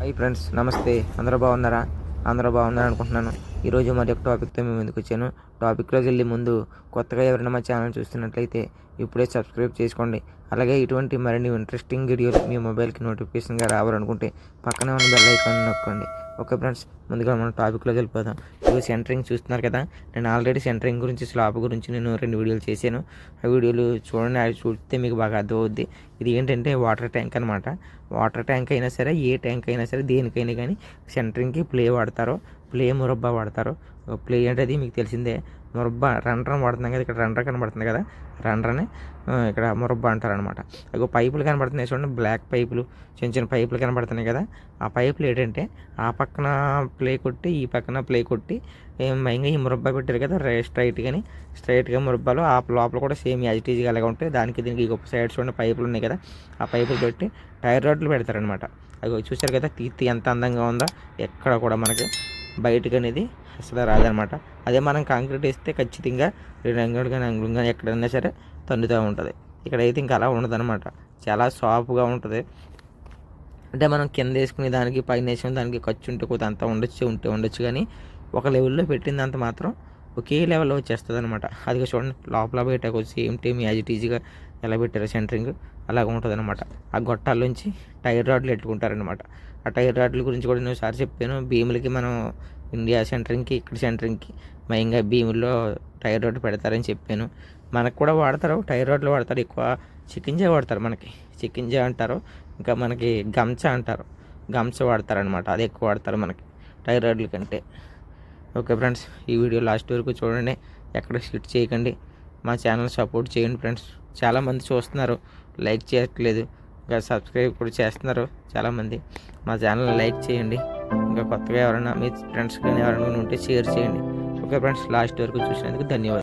Hi friends నమస్తే. అందరూ బాగున్నారా? అందరూ బాగున్నారు అనుకుంటున్నాను. ఈరోజు మరి ఒక టాపిక్తో మేము ముందుకు వచ్చాను. టాపిక్లోకి వెళ్ళి ముందు కొత్తగా ఎవరైనా మా ఛానల్ చూస్తున్నట్లయితే ఇప్పుడే సబ్స్క్రైబ్ చేసుకోండి. అలాగే ఇటువంటి మరిన్ని ఇంట్రెస్టింగ్ వీడియోలు మీ మొబైల్కి నోటిఫికేషన్గా రావాలనుకుంటే పక్కనే ఉన్న బెల్ ఐకాన్ నొక్కండి. ఓకే ఫ్రెండ్స్ ముందుగా మనం టాపిక్లోకి వెళ్ళిపోదాం. ఇవి సెంటరింగ్ చూస్తున్నారు కదా. నేను ఆల్రెడీ సెంటరింగ్ గురించి స్లాబ్ గురించి నేను రెండు వీడియోలు చేశాను. ఆ వీడియోలు చూడండి అవి చూస్తే మీకు బాగా అర్థమవుద్ది. ఇది ఏంటంటే వాటర్ ట్యాంక్ అనమాట వాటర్ ట్యాంక్ అయినా సరే ఏ ట్యాంక్ అయినా సరే దేనికైనా కానీ సెంటరింగ్కి ప్లే వాడతారు. ప్లే మురబ్బా వాడతారు. ప్లే అంటే అది మీకు తెలిసిందే. మురబ్బా రన్ వాడుతున్నాం కదా ఇక్కడ రండ్ర కనబడుతుంది కదా. రండ్రని ఇక్కడ మురబ్బా అంటారనమాట అనమాట పైపులు కనబడుతున్నాయి చూడండి బ్లాక్ పైపులు చిన్న చిన్న పైపులు కనబడుతున్నాయి కదా. ఆ పైపులు ఏంటంటే ఆ పక్కన ప్లే కొట్టి ఈ పక్కన ప్లే కొట్టి మైంగా ఈ మురబ్బా పెట్టారు కదా స్ట్రైట్ కానీ స్ట్రైట్గా మురబ్బాలు ఆ లోపల కూడా సేమ్ యాజిటీజ్గా అలాగే ఉంటాయి దానికి దీనికి గొప్ప సైడ్ చూడండి పైపులు ఉన్నాయి కదా. ఆ పైపులు పెట్టి టైర్ రోడ్లు పెడతారనమాట అవి చూసారు కదా తీర్తి ఎంత అందంగా ఉందో. ఎక్కడ కూడా మనకి బయటకు అనేది అసలు రాదనమాట. అదే మనం కాంక్రీట్ వేస్తే ఖచ్చితంగా రెండు అంగులు కానీ అంగుళం కానీ ఎక్కడైనా సరే తండుతూ ఉంటుంది. ఇక్కడైతే ఇంకా అలా ఉండదనమాట. చాలా సాఫ్ట్గా ఉంటుంది. అంటే మనం కింద వేసుకునే దానికి పైన వేసుకునే దానికి ఖర్చు ఉంటే కొంత అంత ఉండొచ్చు ఉంటే ఉండొచ్చు. కానీ ఒక లెవెల్లో పెట్టిందంత మాత్రం ఒకే లెవెల్లో వచ్చేస్తుంది అనమాట అది చూడండి లోపల బయట సేమ్ టైం యాజ్ ఇట్ ఈజీగా ఎలా పెట్టారు సెంటరింగ్ అలాగ ఉంటుంది అనమాట ఆ గొట్టాల్లోంచి టైర్ రాడ్లు పెట్టుకుంటారనమాట ఆ టైర్ రాడ్ల గురించి కూడా నేను సార్ చెప్పాను. భీములకి మనం ఇండియా సెంటరింగ్కి ఇక్కడ సెంటరింగ్కి మెయిన్గా భీముల్లో టైర్ రోడ్ పెడతారని చెప్పాను. మనకు కూడా వాడతారు టైర్ రోడ్లు వాడతారు. ఎక్కువ చికింజా వాడతారు మనకి. చికింజా అంటారు ఇంకా మనకి గంచ అంటారు. గంచ వాడతారనమాట అది ఎక్కువ వాడతారు మనకి టైర్ రోడ్ల కంటే. ఓకే ఫ్రెండ్స్ ఈ వీడియో లాస్ట్ వరకు చూడండి. ఎక్కడ స్కిట్ చేయకండి. మా ఛానల్ సపోర్ట్ చేయండి ఫ్రెండ్స్. చాలామంది చూస్తున్నారు లైక్ చేయట్లేదు. ఇంకా సబ్స్క్రైబ్ కూడా చేస్తున్నారు చాలామంది. మా ఛానల్ లైక్ చేయండి. ఇంకా కొత్తగా ఎవరైనా మీ ఫ్రెండ్స్ కానీ ఎవరైనా ఉంటే షేర్ చేయండి. ఓకే ఫ్రెండ్స్ లాస్ట్ వరకు చూసినందుకు ధన్యవాదాలు.